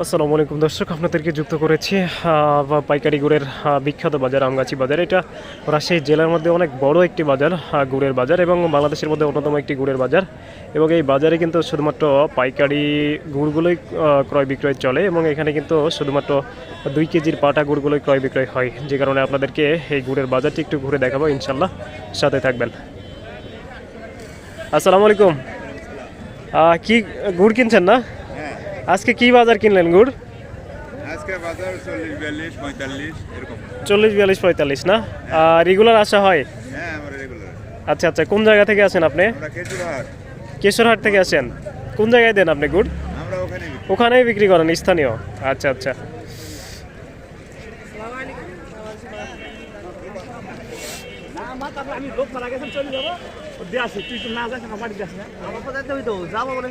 আসসালামু আলাইকুম দর্শক, আপনাদেরকে যুক্ত করেছি পাইকারি গুড়ের বিখ্যাত বাজার আমগাছি বাজার। এটা রাজশাহী জেলার মধ্যে অনেক বড় একটি বাজার গুড়ের বাজার এবং বাংলাদেশের মধ্যে অন্যতম একটি গুড়ের বাজার। এবং এই বাজারে কিন্তু শুধুমাত্র পাইকারি গুড়গুলোই ক্রয় বিক্রয় চলে এবং এখানে কিন্তু শুধুমাত্র দুই কেজির পাটা গুড়গুলোই ক্রয় বিক্রয় হয়। যে কারণে আপনাদেরকে এই গুড়ের বাজারটি একটু ঘুরে দেখাবো ইনশাল্লাহ সাথে থাকবেন। আসসালামু আলাইকুম। কি গুড় কিনছেন না? আজকে কি বাজার কিনলেন গুড়? আজকে বাজার চল্লিশ বিয়াল্লিশ পঁয়তাল্লিশ এরকম। চল্লিশ বিয়াল্লিশ পঁয়তাল্লিশ না? রেগুলার আসা হয়? হ্যাঁ আমরা রেগুলার আচ্ছা আচ্ছা কোন জায়গা থেকে আসেন আপনি? আমরা খেজুরহাট। কেশরহাট থেকে আসেন। কোন জায়গায় দেন আপনি গুড়? আমরা ওখানে বিক্রি ওখানেই বিক্রি করেন স্থানীয়। আচ্ছা আচ্ছা। আমি লোক মারা গেছেন চলে যাব। দিয়ে তুই তো না যাস আমার বাড়ি না। আমার কথা তুমি তো যাব বলে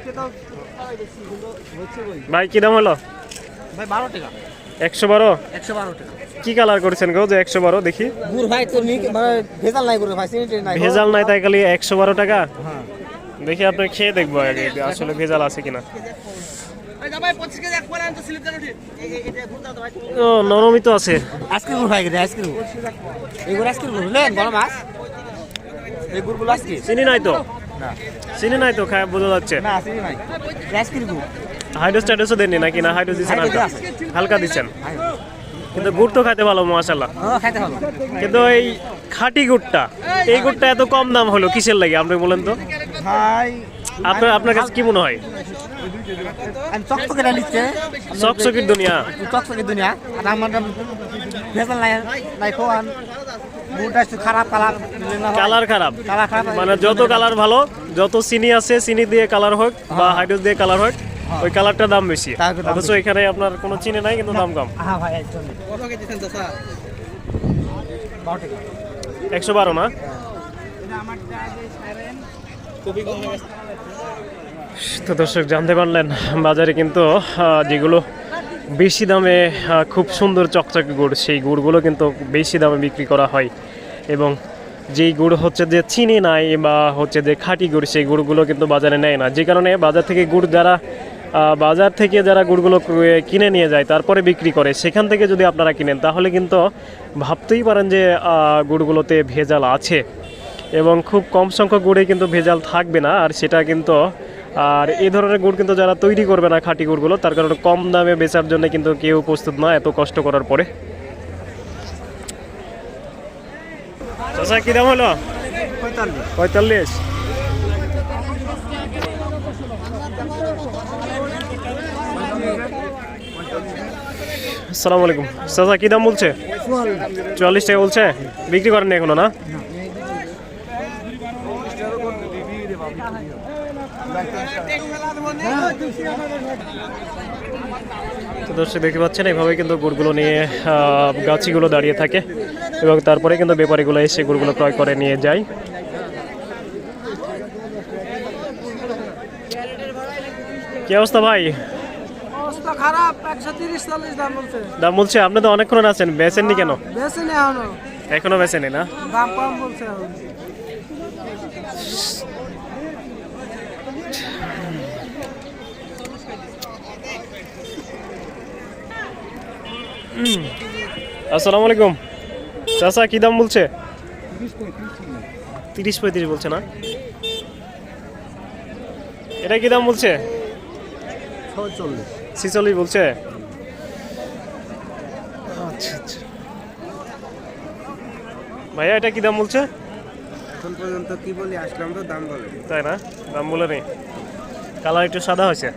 হচ্ছে বই ভাই কি দাম হলো? ভাই বারো টাকা। একশো বারো? একশো বারো টাকা। কি কালার করেছেন গো যে একশো বারো? দেখি। গুড় ভাই তো ভেজাল নাই গুড় ভাই নাই। ভেজাল নাই তাই খালি একশো বারো টাকা? হ্যাঁ। দেখি আপনি খেয়ে দেখব আগে আসলে ভেজাল আছে কিনা। ও নরমই তো আছে। আজকে গুড় ভাই আজকে গুড়। এই গুড় আজকে গুড় বড় মাছ এই গুড়গুলো আজকে? চিনি নাই তো? না। চিনি নাই তো খায় বোঝা যাচ্ছে। না চিনি নাই। আজকে গুড় হাইড্রোস টাইড্রোসও দেননি নাকি? না হাইড্রোস দিচ্ছেন হালকা? হালকা দিচ্ছেন কিন্তু গুড় তো খাইতে ভালো মাশাল্লাহ কিন্তু এই খাঁটি গুড়টা এই গুড়টা এত কম দাম হলো কিসের লাগে আপনি বলেন তো? ভাই আপনার আপনার কাছে কি মনে হয়? আমি নিচ্ছে। চকচকির দুনিয়া। দুনিয়া। আর আমার ভেজাল নাই নাই খোয়ান। খারাপ কালার কালার খারাপ। মানে যত কালার ভালো যত চিনি আছে চিনি দিয়ে কালার হোক বা হাইড্রোস দিয়ে কালার হোক ওই কালারটা দাম বেশি। অথচ এখানে আপনার কোনো চিনি নাই কিন্তু দাম কম। হ্যাঁ একশো বারো না? হয়ে। তো দর্শক জানতে পারলেন বাজারে কিন্তু যেগুলো বেশি দামে খুব সুন্দর চকচকে গুড়। সেই গুড়গুলো কিন্তু বেশি দামে বিক্রি করা হয়। এবং যেই গুড় হচ্ছে যে চিনি নাই বা হচ্ছে যে খাঁটি গুড়, সেই গুড়গুলো কিন্তু বাজারে নেয় না। যে কারণে বাজার থেকে গুড় যারা বাজার থেকে যারা গুড়গুলো কিনে নিয়ে যায়, তারপরে বিক্রি করে, সেখান থেকে যদি আপনারা কিনেন, তাহলে কিন্তু ভাবতেই পারেন যে গুড়গুলোতে ভেজাল আছে। এবং খুব কম সংখ্যক গুড়ে কিন্তু ভেজাল থাকবে না, আর সেটা কিন্তু আর এই ধরনের গুড় কিন্তু যারা তৈরি করবে না খাঁটি গুড়গুলো তার কারণে কম দামে বেচার জন্য কিন্তু কেউ প্রস্তুত না এত কষ্ট করার পরে। কি দাম হলো? পঁয়তাল্লিশ। পঁয়তাল্লিশ আসসালামু আলাইকুম। চাচা কি দাম বলছে? চুয়াল্লিশ। টাকা বলছে? বিক্রি করেন এখনও না। তো দর্শক দেখতে পাচ্ছেন এইভাবে কিন্তু গুড়গুলো নিয়ে গাছিগুলো দাঁড়িয়ে থাকে এবং তারপরে কিন্তু ব্যাপারীগুলো এসে গুড়গুলো ক্রয় করে নিয়ে যায়। কি অবস্থা ভাই? দাম বলছে। আপনি তো অনেকক্ষণ আছেন বেচেননি কেন? এখনও। বেচেনি না দাম কম বলছে এখন আসসালামু আলাইকুম। চাচা, কি দাম বলছে? তিরিশ পঁয়ত্রিশ বলছে না? এটা কি দাম বলছে? ছিচল্লিশ বলছে। আচ্ছা আচ্ছা। ভাইয়া, এটা কি দাম বলছে? এখন পর্যন্ত কি বলি আসলাম তো দাম বলে তাই না? দাম বলে নেই। কালার একটু সাদা হয়েছে।